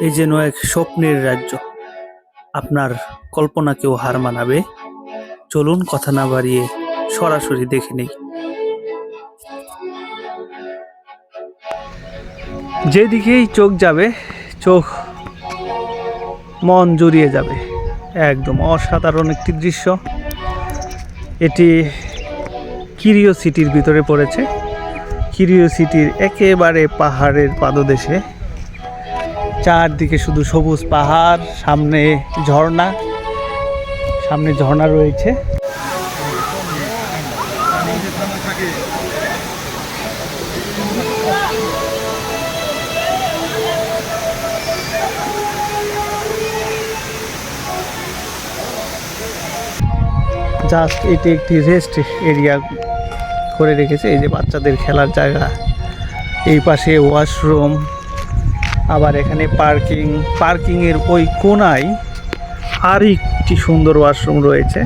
এই যেন এক স্বপ্নের রাজ্য। আপনার কল্পনাকেও হার মানাবে? চলুন কথা না বাড়িয়ে সরাসরি দেখে নেই। যেদিকেই চোখ যাবে, চোখ মন জড়িয়ে যাবে। একদম অসাধারণ একটি দৃশ্য। এটি কিরিও সিটির ভিতরে পড়েছে। কিরিও সিটির একেবারে পাহাড়ের পাদদেশে। চারদিকে শুধু সবুজ পাহাড়, সামনে ঝর্ণা সামনে ঝর্ণা রয়েছে। জাস্ট এটি একটি রেস্ট এরিয়া করে রেখেছে, এই যে বাচ্চাদের খেলার জায়গা। এই পাশে ওয়াশরুম আবার এখানে পার্কিং, পার্কিংয়ের ওই কোনায় আর একটি সুন্দর ওয়াশরুম রয়েছে।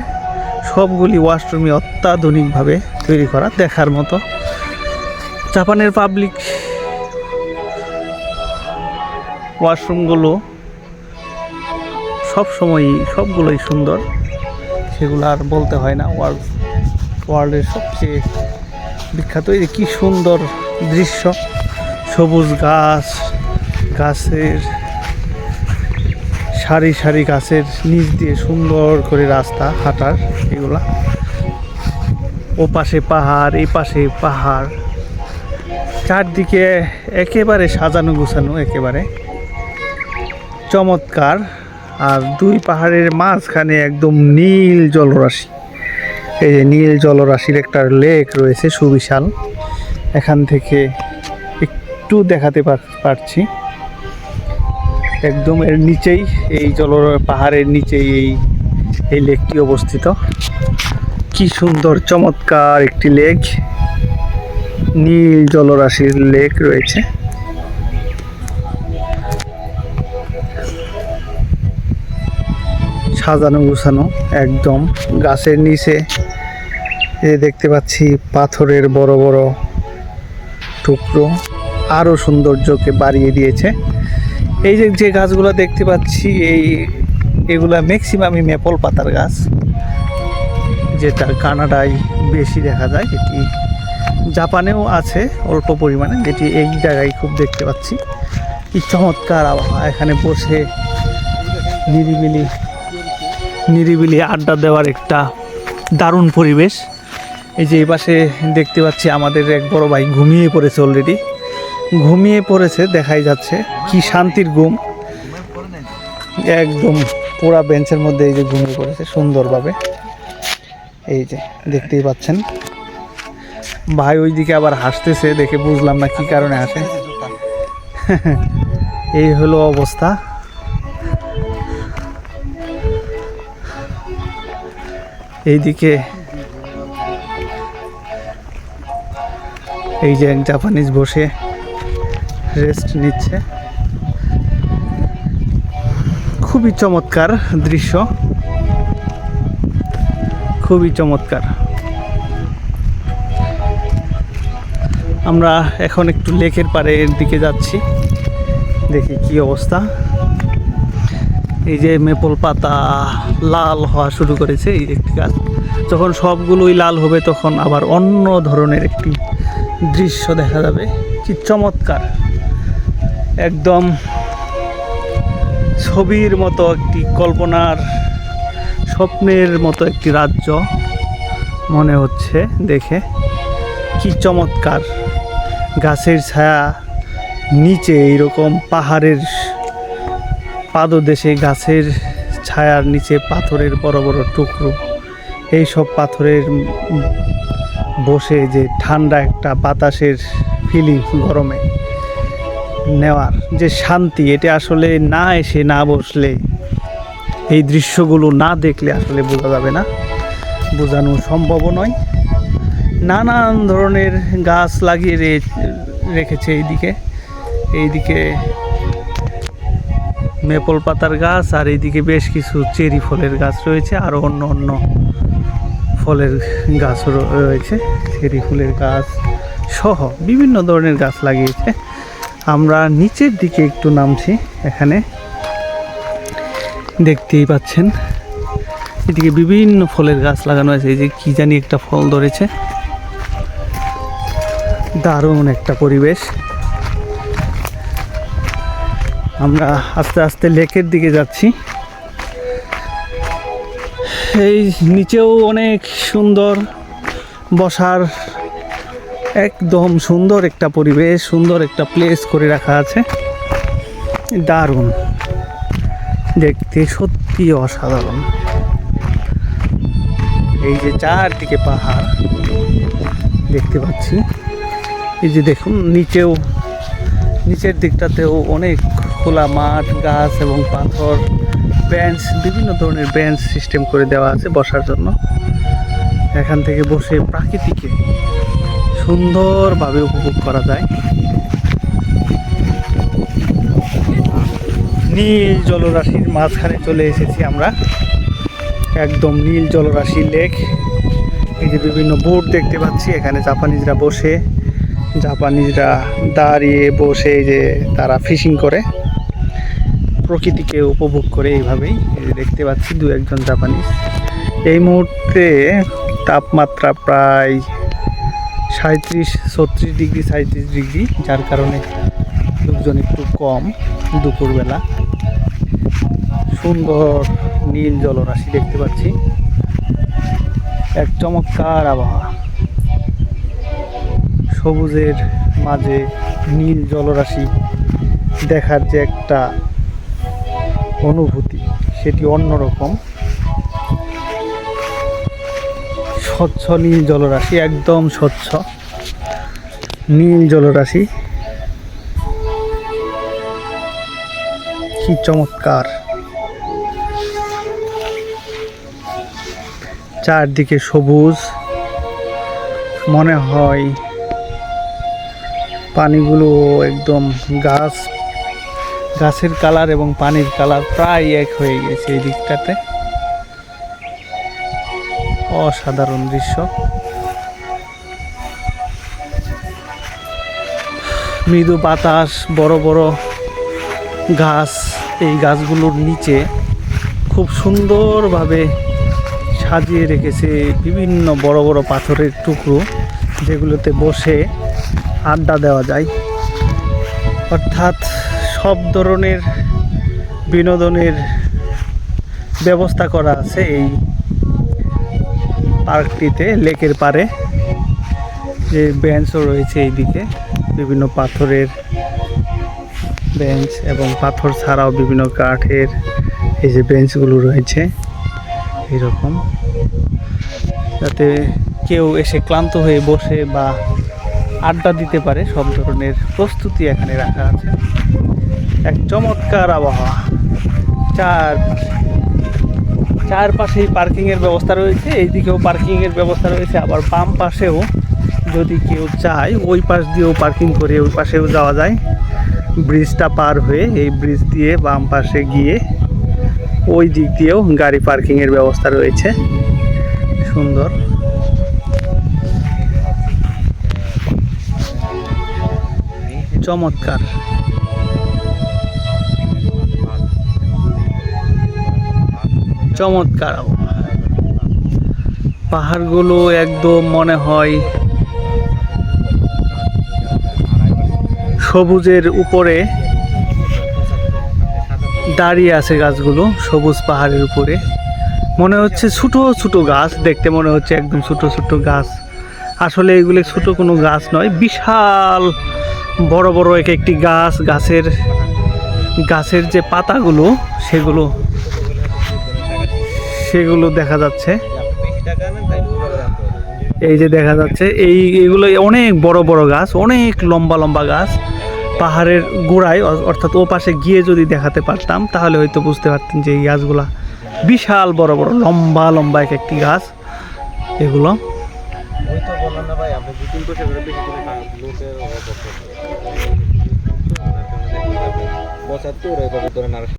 সবগুলি ওয়াশরুমই অত্যাধুনিকভাবে তৈরি করা দেখার মতো। জাপানের পাবলিক ওয়াশরুমগুলো সবসময়ই সবগুলোই সুন্দর। সেগুলো আর বলতে হয় না, ওয়ার্ল্ড, ওয়ার্ল্ডের সবচেয়ে বিখ্যাত। এই কী সুন্দর দৃশ্য, সবুজ গাছ গাছের, সারি সারি গাছের নিচ দিয়ে সুন্দর করে রাস্তা, হাঁটার এগুলা। ও পাশে পাহাড়, এই পাশে পাহাড়। চারদিকে একেবারে সাজানো গুছানো, একেবারে। চমৎকার। আর দুই পাহাড়ের মাঝখানে একদম নীল জলরাশি। এই যে নীল জলরাশির একটা লেক রয়েছে, সুবিশাল। এখান থেকে একটু দেখাতে পার- পারছি। একদম এর নিচেই, এই জল পাহাড়ের নিচেই এই এই লেকটি অবস্থিত। কি সুন্দর, চমৎকার একটি লেক। নীল জলরাশির লেক রয়েছে। সাজানো গুছানো, একদম গাছের নিচে। এ দেখতে পাচ্ছি পাথরের বড় বড় টুকরো। আরও সৌন্দর্যকে বাড়িয়ে দিয়েছে। এই যে যে গাছগুলো দেখতে পাচ্ছি, এই এগুলা ম্যাক্সিমামই মেপল পাতার গাছ, যেটা কানাডায় বেশি দেখা যায়, এটি জাপানেও আছে অল্প পরিমাণে, যেটি এই জায়গায় খুব দেখতে পাচ্ছি। কি চমৎকার আবহাওয়া, এখানে বসে নিরিবিলি নিরিবিলি আড্ডা দেওয়ার একটা দারুণ পরিবেশ। এই যে এই পাশে দেখতে পাচ্ছি আমাদের এক বড় ভাই ঘুমিয়ে পড়েছে অলরেডি ঘুমিয়ে পড়েছে, দেখাই যাচ্ছে। কি শান্তির ঘুম। একদম পুরা বেঞ্চের মধ্যে এই যে ঘুমিয়ে পড়েছে, সুন্দরভাবে। এই যে, দেখতেই পাচ্ছেন। ভাই ওইদিকে আবার হাসতেছে, দেখে বুঝলাম না কি কারণে হাসে। এই হলো অবস্থা। এইদিকে এই যে জাপানিজ বসে রেস্ট নিচ্ছে। খুবই চমৎকার দৃশ্য। খুবই চমৎকার। আমরা এখন একটু লেকের পাড়ে এর দিকে যাচ্ছি। দেখি কি অবস্থা। এই যে মেপল পাতা লাল হওয়া শুরু করেছে এই একটি গাছ। যখন সবগুলোই লাল হবে তখন আবার অন্য ধরনের একটি দৃশ্য দেখা যাবে। কি চমৎকার। একদম ছবির মতো একটি কল্পনার স্বপ্নের মতো একটি রাজ্য মনে হচ্ছে দেখে। কি চমৎকার। গাছের ছায়া নিচে এইরকম পাহাড়ের পাদদেশে গাছের ছায়ার নিচে পাথরের বড় বড় টুকরো। এই সব পাথরের বসে যে ঠান্ডা একটা বাতাসের ফিলিং গরমে। নেওয়ার যে শান্তি, এটা আসলে না এসে না বসলে, এই দৃশ্যগুলো না দেখলে আসলে বোঝা যাবে না। বোঝানো সম্ভব নয়। নানান ধরনের গাছ লাগিয়ে রে- রেখেছে এইদিকে। এইদিকে মেপল পাতার গাছ, আর এইদিকে বেশ কিছু চেরি ফলের গাছ রয়েছে আরও অন্য অন্য ফলের গাছ রয়েছে। চেরি ফুলের গাছ সহ বিভিন্ন ধরনের গাছ লাগিয়েছে। আমরা নিচের দিকে একটু নামছি, এখানে। দেখতেই পাচ্ছেন। এদিকে বিভিন্ন ফলের গাছ লাগানো আছে, এই যে কি জানি একটা ফল ধরেছে। দারুণ একটা পরিবেশ। আমরা আস্তে আস্তে লেকের দিকে যাচ্ছি। এই নিচেও অনেক সুন্দর বসার একদম সুন্দর একটা পরিবেশ, সুন্দর একটা প্লেস করে রাখা আছে। দারুণ। দেখতে সত্যি অসাধারণ। এই যে চারদিকে পাহাড়, দেখতে পাচ্ছি। এই যে দেখুন, নিচেও, নিচের দিকটাতেও অনেক খোলা মাঠ, গাছ এবং পাথর বেঞ্চ বিভিন্ন ধরনের বেঞ্চ সিস্টেম করে দেওয়া আছে বসার জন্য। এখান থেকে বসে প্রাকৃতিকে সুন্দরভাবে উপভোগ করা যায়। নীল জলরাশির মাঝখানে চলে এসেছি আমরা। একদম নীল জলরাশি লেক। এই যে বিভিন্ন বোট দেখতে পাচ্ছি, এখানে জাপানিজরা বসে। জাপানিজরা দাঁড়িয়ে বসে যে তারা ফিশিং করে। প্রকৃতিকে উপভোগ করে এইভাবেই দেখতে পাচ্ছি দু একজন জাপানিজ। এই মুহূর্তে তাপমাত্রা প্রায় সাঁত্রিশ ছত্রিশ ডিগ্রি সাঁত্রিশ ডিগ্রি, যার কারণে লোকজন একটু কম দুপুরবেলা। সুন্দর নীল জলরাশি দেখতে পাচ্ছি। এক চমৎকার আবহাওয়া। সবুজের মাঝে নীল জলরাশি দেখার যে একটা অনুভূতি, সেটি অন্যরকম। স্বচ্ছ নীল জলরাশি, একদম স্বচ্ছ নীল জলরাশি। কি চমৎকার। চারদিকে সবুজ। মনে হয় পানিগুলো একদম গাছ, গাছের কালার এবং পানির কালার প্রায় এক হয়ে গেছে এই দিকটাতে। অসাধারণ দৃশ্য। মৃদু বাতাস, বড় বড় গাছ, এই গাছগুলোর নিচে খুব সুন্দরভাবে সাজিয়ে রেখেছে বিভিন্ন বড় বড় পাথরের টুকরো, যেগুলোতে বসে আড্ডা দেওয়া যায়। অর্থাৎ সব ধরনের বিনোদনের ব্যবস্থা করা আছে এই পার্কটিতে, লেকের পারে যে বেঞ্চও রয়েছে এইদিকে। বিভিন্ন পাথরের বেঞ্চ এবং পাথর ছাড়াও বিভিন্ন কাঠের এই যে বেঞ্চগুলো রয়েছে, এরকম। যাতে কেউ এসে ক্লান্ত হয়ে বসে বা আড্ডা দিতে পারে, সব ধরনের প্রস্তুতি এখানে রাখা আছে। এক চমৎকার আবহাওয়া চার চারপাশেই পার্কিংয়ের ব্যবস্থা রয়েছে, এইদিকেও পার্কিংয়ের ব্যবস্থা রয়েছে, আবার বাম পাশেও যদি কেউ চায়, ওই পাশ দিয়েও পার্কিং করে ওই পাশেও যাওয়া যায়। ব্রিজটা পার হয়ে এই ব্রিজ দিয়ে বাম পাশে গিয়ে ওই দিক দিয়েও গাড়ি পার্কিংয়ের ব্যবস্থা রয়েছে। সুন্দর। চমৎকার। চমৎকার পাহাড়গুলো একদম মনে হয় সবুজের উপরে দাঁড়িয়ে আছে গাছগুলো, সবুজ পাহাড়ের উপরে। মনে হচ্ছে ছোট ছোট গাছ, দেখতে মনে হচ্ছে একদম ছোট ছোট গাছ। আসলে এগুলো ছোট কোনো গাছ নয়, বিশাল বড় বড় এক একটি গাছ, গাছের গাছের যে পাতাগুলো, সেগুলো সেগুলো দেখা যাচ্ছে এই যে দেখা যাচ্ছে এই এগুলো অনেক বড় বড় গাছ অনেক লম্বা লম্বা গাছ পাহাড়ের গোড়ায় অর্থাৎ ও পাশে গিয়ে যদি দেখাতে পারতাম তাহলে হয়তো বুঝতে পারতেন যে এই গাছগুলা বিশাল বড় বড় লম্বা লম্বা এক একটি গাছ এগুলো পঁচাত্তর